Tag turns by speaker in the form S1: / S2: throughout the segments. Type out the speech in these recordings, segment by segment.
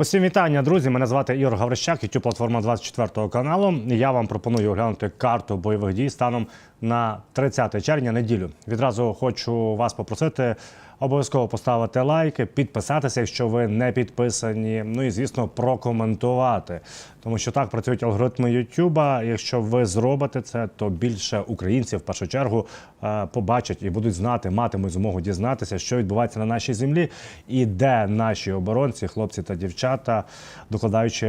S1: Усім вітання, друзі. Мене звати Ігор Гаврищак, youtube платформа 24 каналу. Я вам пропоную оглянути карту бойових дій станом на 30 червня неділю. Відразу хочу вас попросити обов'язково поставити лайки, підписатися, якщо ви не підписані. Ну і звісно, прокоментувати. Тому що так працюють алгоритми Ютуба. Якщо ви зробите це, то більше українців в першу чергу е, побачать і будуть знати, матимуть змогу дізнатися, що відбувається на нашій землі, і де наші оборонці, хлопці та дівчата, докладаючи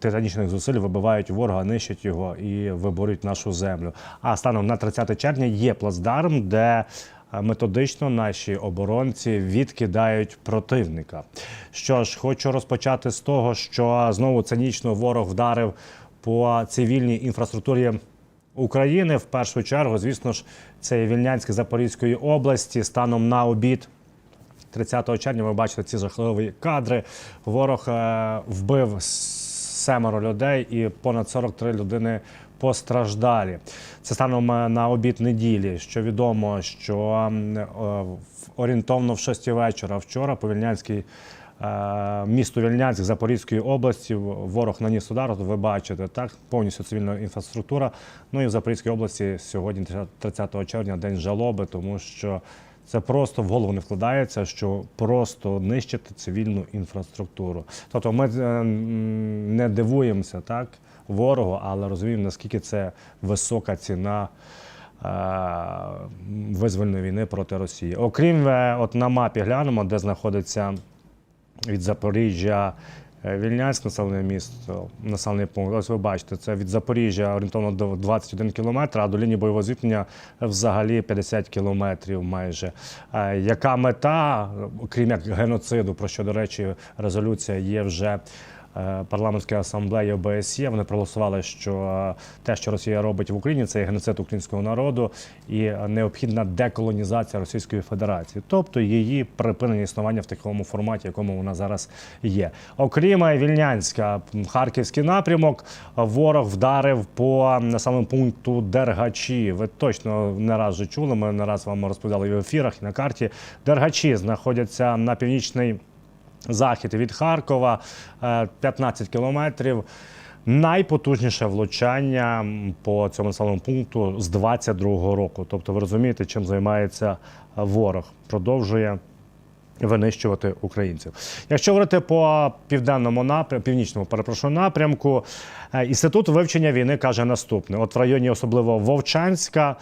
S1: титанічних зусиль, вибивають ворога, нищать його і виборюють нашу землю. А станом на 30 червня є плацдарм, де методично наші оборонці відкидають противника. Що ж, хочу розпочати з того, що знову цинічно ворог вдарив по цивільній інфраструктурі. України в першу чергу, звісно ж, це Вільнянське Запорізької області станом на обід 30 червня. Ви бачите ці жахливі кадри. Ворог е, вбив семеро людей і понад 43 людини постраждалі. Це станом е, на обід неділі. Що відомо, що е, орієнтовно в 6 вечора вчора по Вільнянській. е, Місту Вільнянськ Запорізької області ворог наніс удар. Ви бачите, так повністю цивільна інфраструктура. Ну і в Запорізькій області сьогодні, 30 червня, день жалоби, тому що це просто в голову не вкладається, що просто нищити цивільну інфраструктуру. Тобто ми е, не дивуємося так ворогу, але розуміємо, наскільки це висока ціна. е, Визвольної війни проти Росії. Окрім е, от на мапі глянемо, де знаходиться від Запоріжжя Вільнянськ, населене місто, населений пункт. Ось ви бачите, це від Запоріжжя орієнтовно до 21 кілометр, а до лінії бойового зіткнення взагалі 50 кілометрів майже. Е, Яка мета, крім як геноциду, про що, до речі, резолюція є вже. Е, Парламентської асамблеї ОБСЄ вони проголосували, що е, те, що Росія робить в Україні, це є геноцид українського народу і необхідна деколонізація Російської Федерації, тобто її припинення існування в такому форматі, якому вона зараз є. Окрім е, Вільнянська, харківський напрямок, ворог вдарив по населеному пункту Дергачі. Ви точно не раз вже чули. Ми не раз вам розповідали в ефірах і на карті. Дергачі знаходяться на північний захід від Харкова, е, 15 кілометрів. Найпотужніше влучання по цьому населеному пункту з 22-го року. Тобто, ви розумієте, чим займається е, ворог. Продовжує винищувати українців. Якщо говорити по південному напрямку, північному перепрошую напрямку, е, інститут вивчення війни каже наступне: от в районі, особливо Вовчанська, е,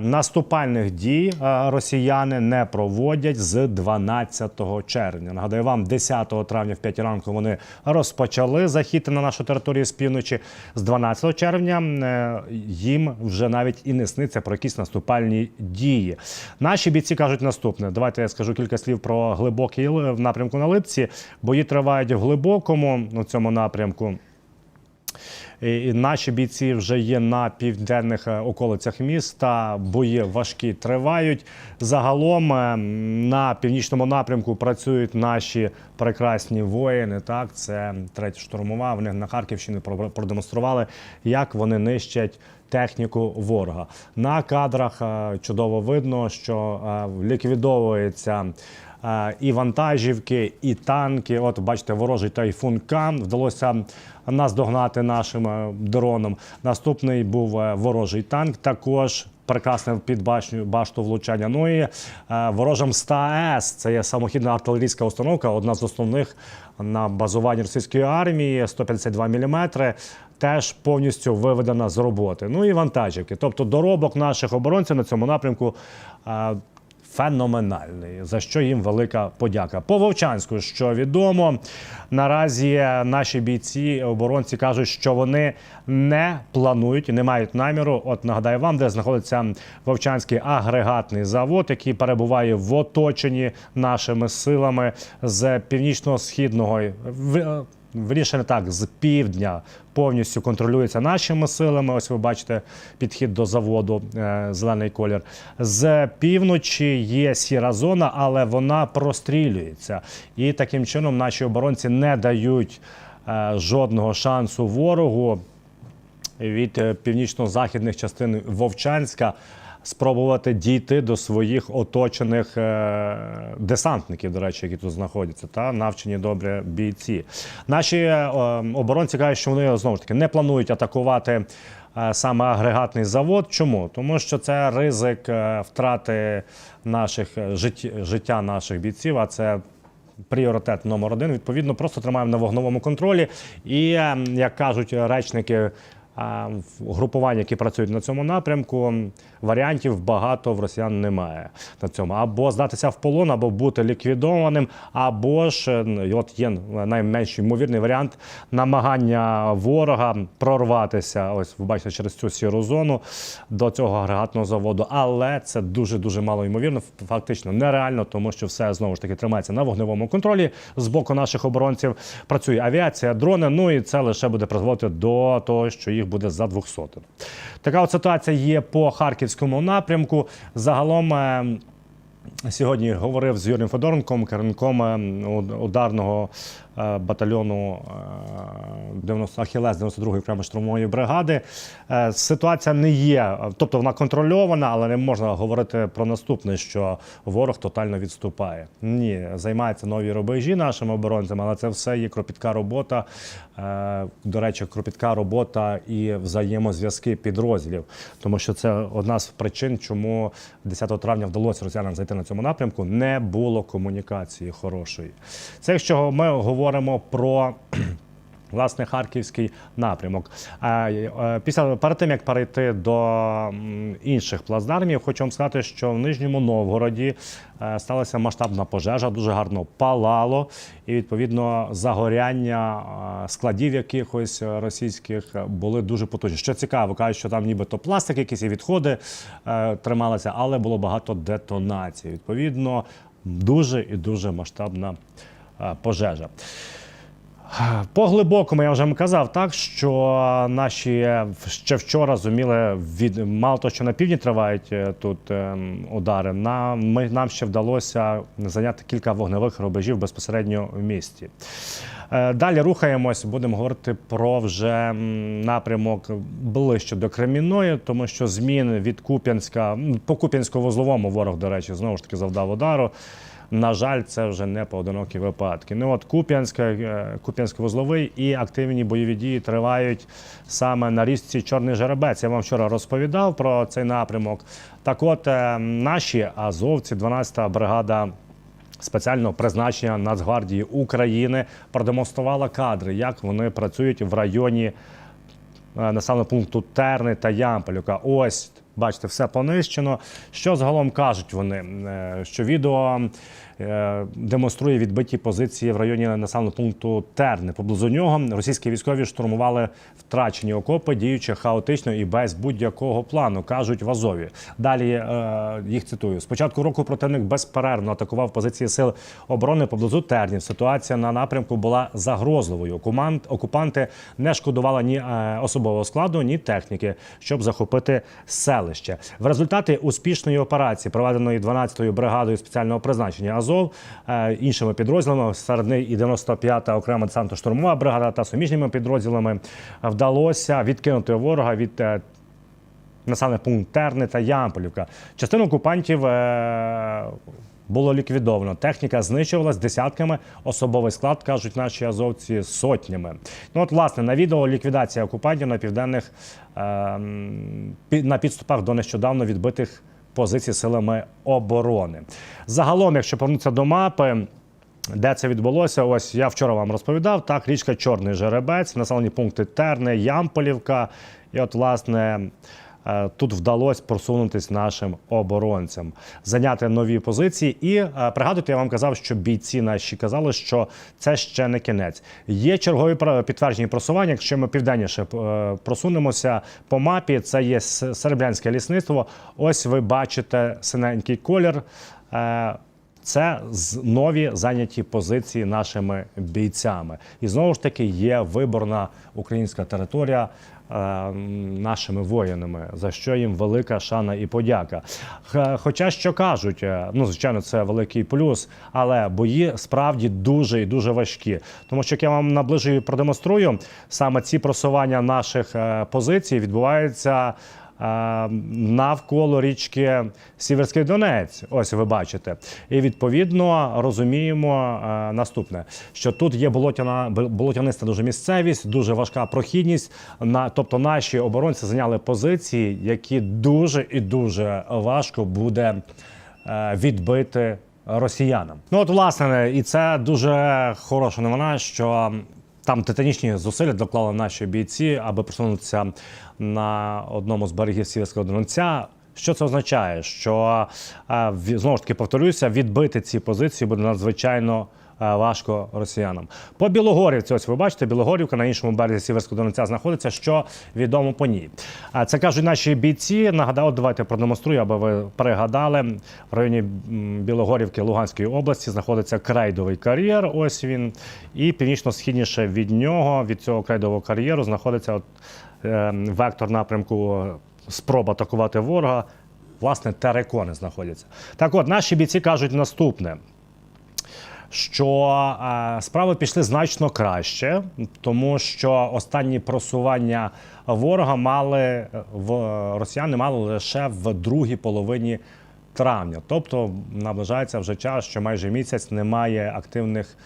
S1: наступальних дій росіяни не проводять з 12 червня. Нагадаю вам, 10 травня в 5 ранку вони розпочали захід на нашу територію з півночі. З 12 червня е, їм вже навіть і не сниться про якісь наступальні дії. Наші бійці кажуть наступне. Давайте я скажу кілька слів про глибокий в напрямку на Липці. Бої тривають в глибокому у цьому напрямку. І наші бійці вже є на південних е, околицях міста. Бої важкі тривають. Загалом е, на північному напрямку працюють наші прекрасні воїни. Так, це третя штурмова. Вони на Харківщині про- продемонстрували, як вони нищать. Техніку ворога на кадрах е, чудово видно, що ліквідовується і вантажівки, і танки. От бачите, ворожий тайфун Кам вдалося наздогнати нашим е, дроном. Наступний був е, ворожий танк. Також прекрасне під башню башту влучання. Ну і е, ворожа МСТА С. Це є самохідна артилерійська установка, одна з основних на базуванні російської армії, 152 мм. Теж повністю виведена з роботи. Ну і вантажівки. Тобто доробок наших оборонців на цьому напрямку феноменальний, за що їм велика подяка. По Вовчанську, що відомо, наразі наші бійці, оборонці кажуть, що вони не планують і не мають наміру. От нагадаю вам, де знаходиться Вовчанський агрегатний завод, який перебуває в оточенні нашими силами з північно-східного. Вірніше не так, з півдня повністю контролюється нашими силами. Ось ви бачите підхід до заводу, е, зелений колір. З півночі є сіра зона, але вона прострілюється. І таким чином наші оборонці не дають е, жодного шансу ворогу від е, північно-західних частин Вовчанська спробувати дійти до своїх оточених е, десантників, до речі, які тут знаходяться, та навчені добре бійці. Наші е, оборонці кажуть, що вони знову ж таки не планують атакувати. е, Саме агрегатний завод. Чому? Тому що це ризик втрати наших життя, наших бійців, а це пріоритет номер один. Відповідно, просто тримаємо на вогновому контролі. І е, як кажуть речники групувань, які працюють на цьому напрямку, варіантів багато в росіян немає на цьому. Або здатися в полон, або бути ліквідованим, або ж е, от є найменш ймовірний варіант намагання ворога прорватися. Ось ви бачите через цю сіру зону до цього агрегатного заводу. Але це дуже дуже мало ймовірно, фактично нереально, тому що все знову ж таки тримається на вогневому контролі з боку наших оборонців. Працює авіація, дрони. Ну і це лише буде призводити до того, що їх буде за 200. Така от ситуація є по харківському напрямку. Загалом. е, Сьогодні говорив з Юрієм Федоренком, керівником е, ударного батальйону е, 90 Ахілес 92-ї окремої штурмової бригади. Е, Ситуація не є, е, тобто вона контрольована, але не можна говорити про наступне, що ворог тотально відступає. Ні, займаються нові рубежі нашими оборонцями, але це все є кропітка робота. Е, До речі, кропітка робота і взаємозв'язки підрозділів, тому що це одна з причин, чому 10 травня вдалося росіянам зайти на цьому напрямку. Не було комунікації хорошої. Це якщо ми говоримо про. Власне, харківський напрямок. Е, Після перед тим як перейти до інших плацдармів, хочу вам сказати, що в Нижньому Новгороді е, сталася масштабна пожежа, дуже гарно палало, і відповідно загоряння е, складів якихось російських були дуже потужні. Що цікаво, кажуть, що там нібито пластик, якісь і відходи трималися, але було багато детонацій. Відповідно, дуже і дуже масштабна е, пожежа. По глибокому я вже казав, так що наші ще вчора зуміли від мало того, що на півдні тривають е, тут ем, удари. Нам ми нам ще вдалося зайняти кілька вогневих рубежів безпосередньо в місті. Е, Далі рухаємось, будемо говорити про вже напрямок ближче до Кремінної, тому що змін від Куп'янська по Куп'янсько-вузловому ворог, до речі, знову ж таки завдав удару. На жаль, це вже не поодинокі випадки. Ну от Куп'янська, е, Куп'янсько-вузловий і активні бойові дії тривають саме на річці Чорний Жеребець. Я вам вчора розповідав про цей напрямок. Так, от е, наші азовці, 12-та бригада. Спеціального призначення Нацгвардії України продемонструвала кадри, як вони працюють в районі е, населеного пункту Терни та Ямполівка. Ось бачите, все понищено. Що загалом кажуть вони? Що відео демонструє відбиті позиції в районі населеного пункту Терни. Поблизу нього російські військові штурмували втрачені окопи, діючи хаотично і без будь-якого плану, кажуть в Азові. Далі е, їх цитую: з початку року противник безперервно атакував позиції сил оборони поблизу Тернів. Ситуація на напрямку була загрозливою. Окупанти не шкодували ні е, особового складу, ні техніки, щоб захопити селище. В результаті успішної операції, проведеної 12-ю бригадою спеціального призначення Азов, е, іншими підрозділами, серед них і 95-та окрема десантно-штурмова бригада та суміжними підрозділами, вдалося відкинути ворога від е, населених пункт Терни та Ямполівка. Частину окупантів е, було ліквідовано. Техніка знищувалась десятками, особовий склад, кажуть наші азовці, сотнями. Ну от, власне, на відео ліквідація окупантів на південних е, на підступах до нещодавно відбитих позицій силами оборони. Загалом, якщо повернутися до мапи. Де це відбулося? Ось я вчора вам розповідав. Так, річка Чорний Жеребець, населені пункти Терни, Ямполівка. І от, власне, тут вдалося просунутися нашим оборонцям, зайняти нові позиції. І е, пригадуйте, я вам казав, що бійці наші казали, що це ще не кінець. Є чергові підтверджені просування. Якщо ми південніше е, просунемося по мапі, це є Серебрянське лісництво. Ось ви бачите синенький колір. Е, це з- нові зайняті позиції нашими бійцями. І знову ж таки є виборна українська територія е, нашими воїнами, за що їм велика шана і подяка. Хоча що кажуть, е, ну звичайно, це великий плюс, але бої справді дуже і дуже важкі. Тому що як я вам наближую і продемонструю, саме ці просування наших е, позицій відбуваються навколо річки Сіверський Донець. Ось ви бачите. І відповідно розуміємо е, наступне: що тут є болотяна болотяниста дуже місцевість, дуже важка прохідність. На тобто наші оборонці зайняли позиції, які дуже і дуже важко буде е, відбити росіянам. Ну от власне, і це дуже хороша новина, що там титанічні зусилля доклали наші бійці, аби просунутися на одному з берегів Сіверського Донця. Що це означає? Що е, знову ж таки повторюся, відбити ці позиції буде надзвичайно важко росіянам. По Білогорівці, ось ви бачите, Білогорівка на іншому березі Сіверського Донця знаходиться. Що відомо по ній? А Це кажуть наші бійці. Нагадаю, давайте продемонструю, аби ви пригадали. В районі Білогорівки Луганської області знаходиться крейдовий кар'єр. Ось він. І північно-східніше від нього, від цього крейдового кар'єру, знаходиться от, е, вектор напрямку спроба атакувати ворога. Власне, терекони знаходяться. Так от, наші бійці кажуть наступне що е, справи пішли значно краще, тому що останні просування ворога мали е, в росіяни мали лише в другій половині травня. Тобто наближається вже час, що майже місяць немає активних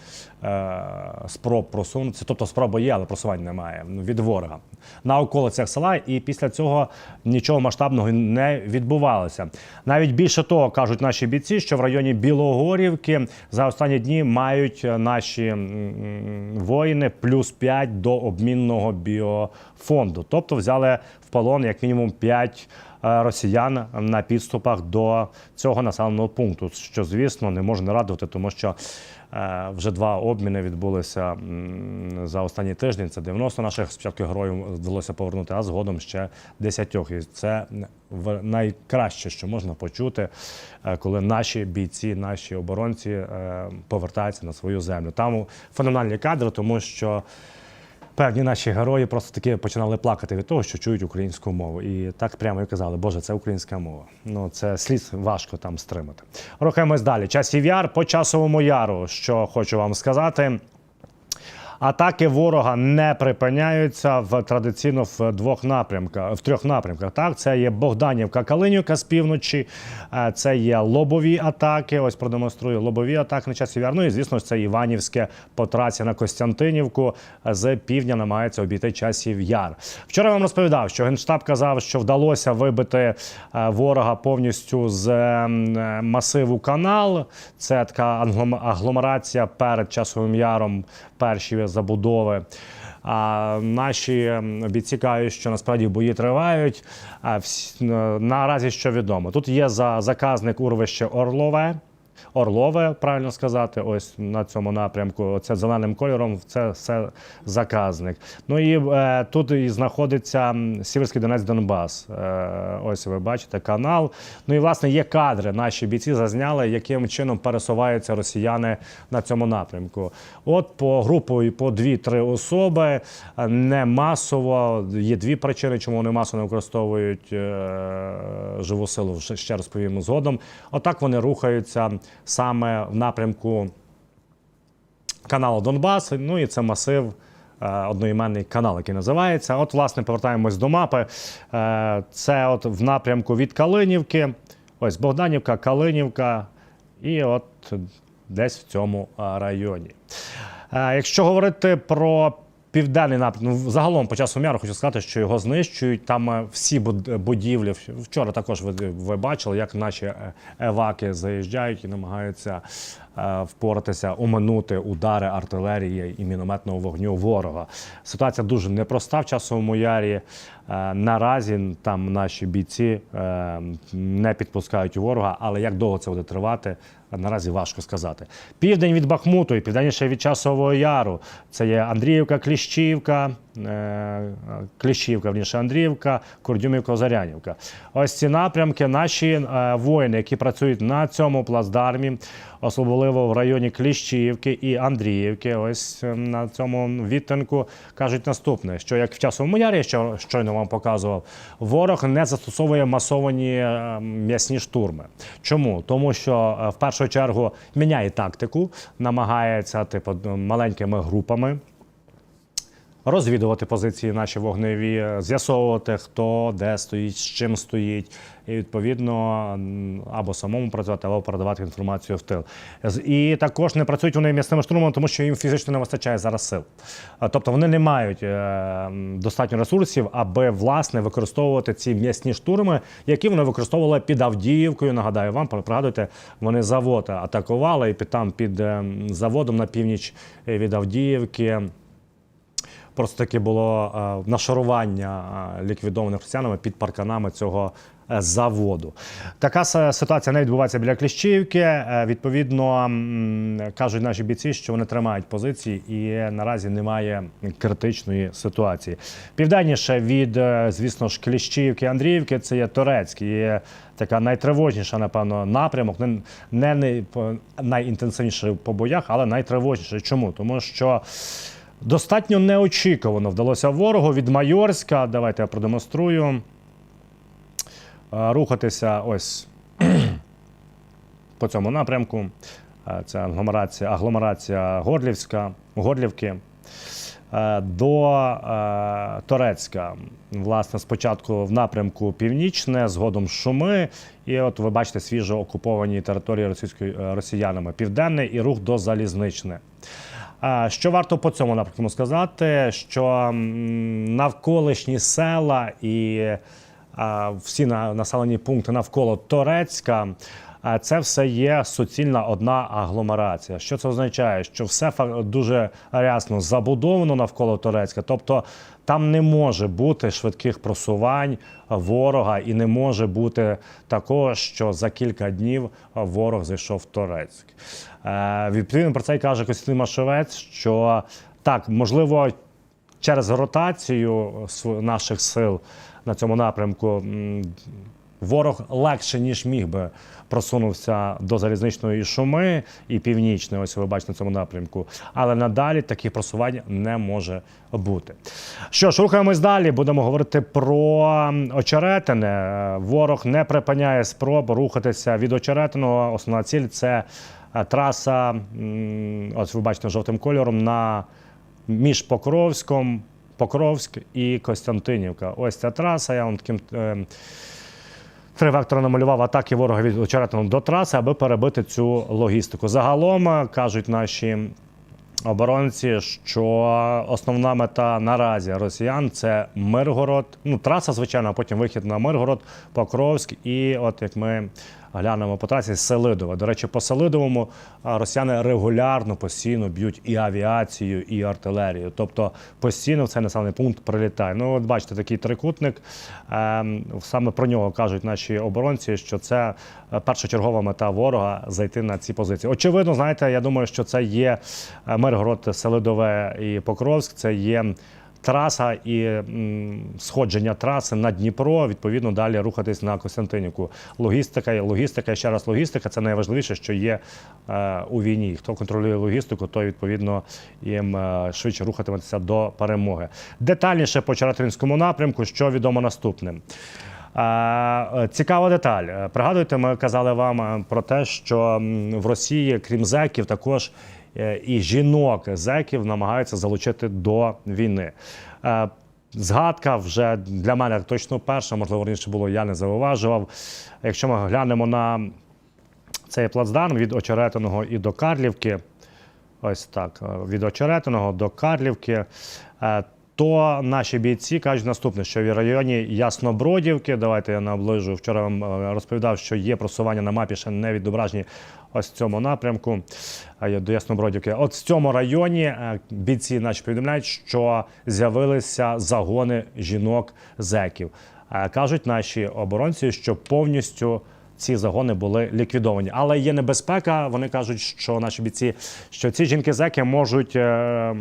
S1: е, спроб просунутися. Тобто спроба є, але просувань немає від ворога на околицях села. І після цього нічого масштабного не відбувалося. Навіть більше того, кажуть наші бійці, що в районі Білогорівки за останні дні мають наші воїни плюс 5 до обмінного біофонду. Тобто взяли в полон як мінімум 5 е, росіян на підступах до цього населеного пункту, що звісно не може не радувати, тому що е, вже два обміни відбулися за останні тиждень. Це 90 наших спочатку героїв вдалося повернути, а згодом ще 10. І це найкраще, що можна почути, е, коли наші бійці, наші оборонці е, повертаються на свою землю. Там феноменальні кадри, тому що. Певні наші герої просто таки починали плакати від того, що чують українську мову. І так прямо і казали, Боже, це українська мова. Ну це слід важко там стримати. Рухаємось далі. Часів яр по часовому яру. Що хочу вам сказати. Атаки ворога не припиняються в традиційно в двох напрямках, в трьох напрямках. Так, це є Богданівка, Калинівка з півночі, е, це є лобові атаки. Ось продемонструю лобові атаки на часів яр. Ну і звісно, це Іванівське по трасі на Костянтинівку з півдня намагається обійти часів яр. Вчора я вам розповідав, що генштаб казав, що вдалося вибити е, ворога повністю з е, масиву канал. Це така агломерація перед часовим яром, перші забудови. А наші бійці що насправді бої тривають. А наразі що відомо? Тут є за заказник урвище Орлове. Орлове, правильно сказати, ось на цьому напрямку. Це зеленим кольором, це все заказник. Ну і е, тут і знаходиться Сіверський Донець Донбас. Е, ось ви бачите канал. Ну і власне є кадри. Наші бійці зазняли, яким чином пересуваються росіяни на цьому напрямку. От по групу і по дві-три особи е, не масово. Є дві причини, чому вони масово не використовують е, живу силу. Ще- Ще розповім згодом. Отак вони рухаються саме в напрямку каналу Донбас. Ну і це масив. е, Одноіменний канал, який називається. От, власне, повертаємось до мапи. Е, Це от в напрямку від Калинівки. Ось Богданівка, Калинівка, і от десь в цьому районі. Е, Якщо говорити про південний напрямок, ну, загалом по часу мяру хочу сказати, що його знищують. Там е, всі будівлі. Вчора також ви, ви бачили, як наші е, еваки заїжджають і намагаються е, впоратися, оминути удари артилерії і мінометного вогню ворога. Ситуація дуже непроста в часовому ярі. Е, Наразі там наші бійці е, не підпускають ворога, але як довго це буде тривати, наразі важко сказати. Південь від Бахмуту і південніше від Часового Яру. Це є Андріївка, Кліщівка, е, Кліщівка, вніше Андріївка, Курдюмівка, Озарянівка. Ось ці напрямки наші е, воїни, які працюють на цьому плацдармі, особливо в районі Кліщівки і Андріївки. Ось е, на цьому відтинку кажуть наступне: що як в часовому ярі, що щойно вам показував, ворог не застосовує масовані е, м'ясні штурми. Чому? Тому що е, в першу чергу міняє тактику, намагається типу маленькими групами розвідувати позиції наші вогневі, е, з'ясовувати, хто де стоїть, з чим стоїть, і відповідно або самому працювати, або передавати інформацію в тил. І також не працюють вони м'ясними штурмами, тому що їм фізично не вистачає зараз сил. Тобто вони не мають е, достатньо ресурсів, аби власне використовувати ці м'ясні штурми, які вони використовували під Авдіївкою. Нагадаю вам, пригадуйте, вони завод атакували і під там під е, заводом на північ е, від Авдіївки. Просто таки було е, нашарування е, ліквідованих росіянами під парканами цього е, заводу. Така ситуація не відбувається біля Кліщівки. Відповідно, кажуть наші бійці, що вони тримають позиції і наразі немає критичної ситуації. Південніше від, звісно ж, Кліщівки, Андріївки, це є Турецький. І така найтривожніша, напевно, напрямок. Не, не, не по- боях, але найтривожніший. Чому? Тому що. Достатньо неочікувано вдалося ворогу від Майорська. Давайте я продемонструю. Е, Рухатися ось по цьому напрямку. Е, Це агломерація, агломерація Горлівська, Горлівки. Е, До Торецька, власне, спочатку в напрямку північне, згодом Шуми. І от ви бачите свіжо окуповані території російської росіянами. Південний і рух до Залізничне. Що варто по цьому напрямку сказати, що навколишні села і всі на- населені пункти навколо Торецька. Це все є суцільна одна агломерація. Що це означає? Що все дуже рясно забудовано навколо Турецька. Тобто там не може бути швидких просувань ворога, і не може бути такого, що за кілька днів ворог зайшов в Торецьк. Е, Відповідно про це й каже Костянтин Машовець, що так, можливо, через ротацію наших сил на цьому напрямку ворог легше, ніж міг би, просунувся до залізничної шуми і північної, ось ви бачите на цьому напрямку. Але надалі таких просувань не може бути. Що ж, рухаємось далі. Будемо говорити про м, очеретине. Е, Ворог не припиняє спроб рухатися від очеретиного. Основна ціль це е, траса, ось ви бачите жовтим кольором на між Покровськом, Покровськ і Костянтинівка. Ось ця траса. Я вам таким е, три вектори намалював атаки ворога від очеретину до траси, аби перебити цю логістику. Загалом кажуть наші. Оборонці, що основна мета наразі росіян це Миргород. Ну, траса, звичайно, а потім вихід на Миргород, Покровськ. І от як ми глянемо по трасі Селидове. До речі, по Селидовому росіяни регулярно постійно б'ють і авіацію, і артилерію. Тобто постійно в цей населений пункт прилітає. Ну, от бачите, такий трикутник. Ем, саме про нього кажуть наші оборонці, що це е, першочергова мета ворога зайти на ці позиції. Очевидно, знаєте, я думаю, що це є е, Миргород, Селидове і Покровськ. Це є траса і сходження траси на Дніпро. Відповідно, далі рухатись на Костянтинівку. Логістика, логістика, ще раз логістика це найважливіше, що є е, у війні. Хто контролює логістику, той відповідно їм е, швидше рухатиметься до перемоги. Детальніше по Чаратинському напрямку, що відомо наступним. Е, Цікава деталь. Е, Пригадуєте, ми казали вам е, про те, що в Росії, крім зеків, також і жінок зеків намагаються залучити до війни. Згадка вже для мене точно перша, можливо, раніше було, я не зауважував. Якщо ми глянемо на цей плацдарм від Очеретиного і до Карлівки, ось так, від Очеретиного до Карлівки, то наші бійці кажуть наступне, що в районі Яснобродівки, давайте я наближу, вчора вам е, розповідав, що є просування на мапі, ще не відображені ось в цьому напрямку до Яснобродівки. От в цьому районі е, бійці наші повідомляють, що з'явилися загони жінок-зеків. Е, Кажуть наші оборонці, що повністю ці загони були ліквідовані. Але є небезпека. Вони кажуть, що наші бійці, що ці жінки-зеки можуть е,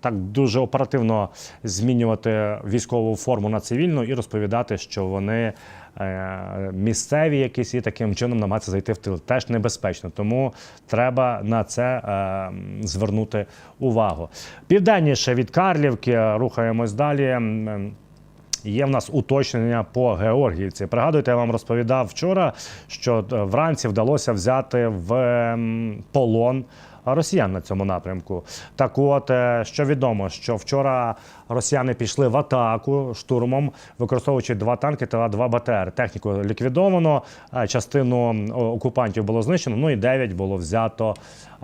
S1: так дуже оперативно змінювати військову форму на цивільну і розповідати, що вони е, місцеві якісь і таким чином намагатися зайти в тил. Теж небезпечно. Тому треба на це е, звернути увагу. Південніше від Карлівки рухаємось далі. Є в нас уточнення по Георгіївці. Пригадуєте, я вам розповідав вчора, що е, вранці вдалося взяти в ем, полон росіян на цьому напрямку. Так от, е, що відомо, що вчора росіяни пішли в атаку штурмом, використовуючи два танки та два БТР. Техніку ліквідовано, е, частину окупантів було знищено, ну і 9 було взято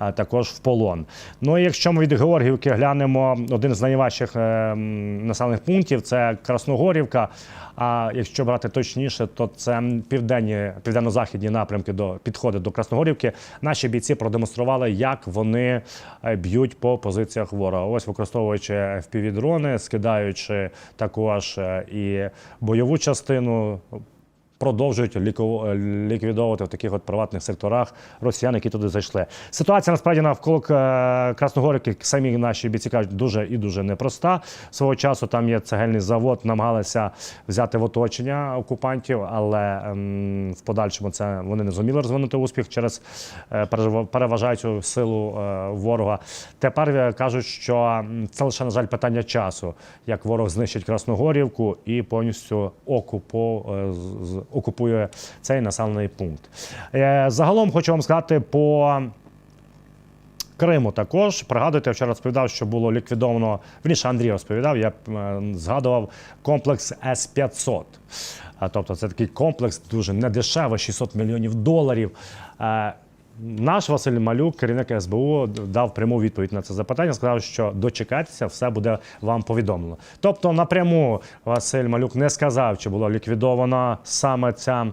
S1: е, також в полон. Ну і якщо ми від Георгівки глянемо один з найважчих е, населених пунктів, це Красногорівка. А якщо брати точніше, то це південні південно-західні напрямки до підходи до Красногорівки. Наші бійці продемонстрували, як вони е, б'ють по позиціях ворога. Ось використовуючи FPV-дрони, скидаючи також е, і бойову частину. Продовжують е, ліквідовувати в таких от приватних секторах росіян, які туди зайшли. Ситуація насправді навколо е, Красногорівки самі наші бійці кажуть дуже і дуже непроста. Свого часу там є цегельний завод, намагалися взяти в оточення окупантів, але ем, в подальшому це вони не зуміли розвинути успіх через е, переважаючу силу ворога. Тепер кажуть, що це лише на жаль питання часу, як ворог знищить Красногорівку і повністю з- окупує цей населений пункт. Е, Загалом хочу вам сказати по. Криму також пригадуєте, я вчора розповідав, що було ліквідовано. Вніше Андрій розповідав. Я е, згадував комплекс С 500 Тобто, це такий комплекс дуже недешевий, 600 мільйонів доларів. Наш Василь Малюк, керівник СБУ, дав пряму відповідь на це запитання. Сказав, що дочекайтеся, все буде вам повідомлено. Тобто, напряму Василь Малюк не сказав, чи було ліквідовано саме ця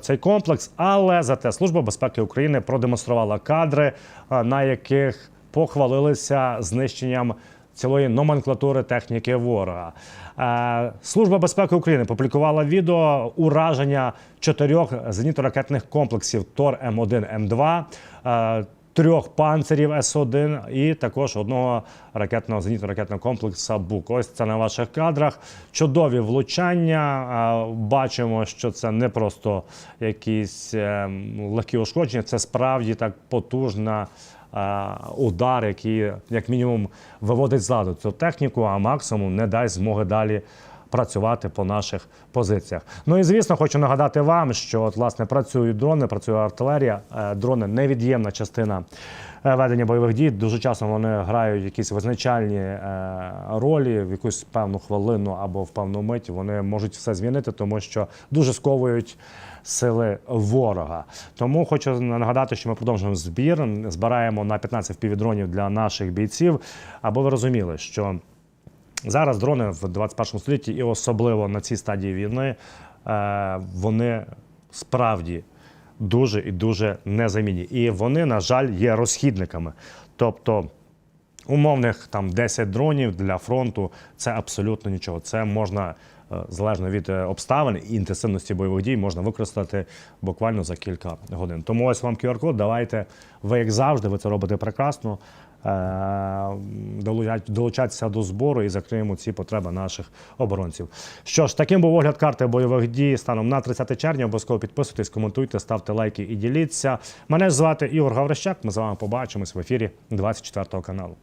S1: цей комплекс, але зате Служба безпеки України продемонструвала кадри, на яких похвалилися знищенням цілої номенклатури техніки ворога. Е, Служба безпеки України публікувала відео ураження чотирьох зенітно-ракетних комплексів ТОР М1 М2. е, Трьох панцирів С-1 і також одного ракетного зенітно-ракетного комплексу БУК. Ось це на ваших кадрах. Чудові влучання. Е, Бачимо, що це не просто якісь е, легкі ушкодження, це справді так потужна удар, який як мінімум виводить з ладу цю техніку, а максимум не дасть змоги далі. Працювати по наших позиціях. Ну і звісно, хочу нагадати вам, що от, власне працюють дрони, працює артилерія. Е, Дрони невід'ємна частина е, ведення бойових дій. Дуже часто вони грають якісь визначальні е, ролі в якусь певну хвилину або в певну мить. Вони можуть все змінити, тому що дуже сковують сили ворога. Тому хочу нагадати, що ми продовжуємо збір. Збираємо на 15 впівдронів для наших бійців. Аби ви розуміли, що Зараз дрони в 21 столітті, і особливо на цій стадії війни, е, вони справді дуже і дуже незамінні. І вони, на жаль, є розхідниками. Тобто умовних там 10 дронів для фронту це абсолютно нічого. Це можна. Е, Залежно від е, обставин і інтенсивності бойових дій можна використати буквально за кілька годин. Тому ось вам QR-код. Давайте ви, як завжди, ви це робите прекрасно. Е, Долучатися до збору і закриємо ці потреби наших оборонців. Що ж, таким був огляд карти бойових дій станом на 30 червня. Обов'язково підписуйтесь, коментуйте, ставте лайки і діліться. Мене звати Ігор Гаврищак. Ми з вами побачимось в ефірі 24 каналу.